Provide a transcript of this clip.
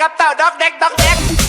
ครับเต่าด็อกเด็กด็อกเด็ก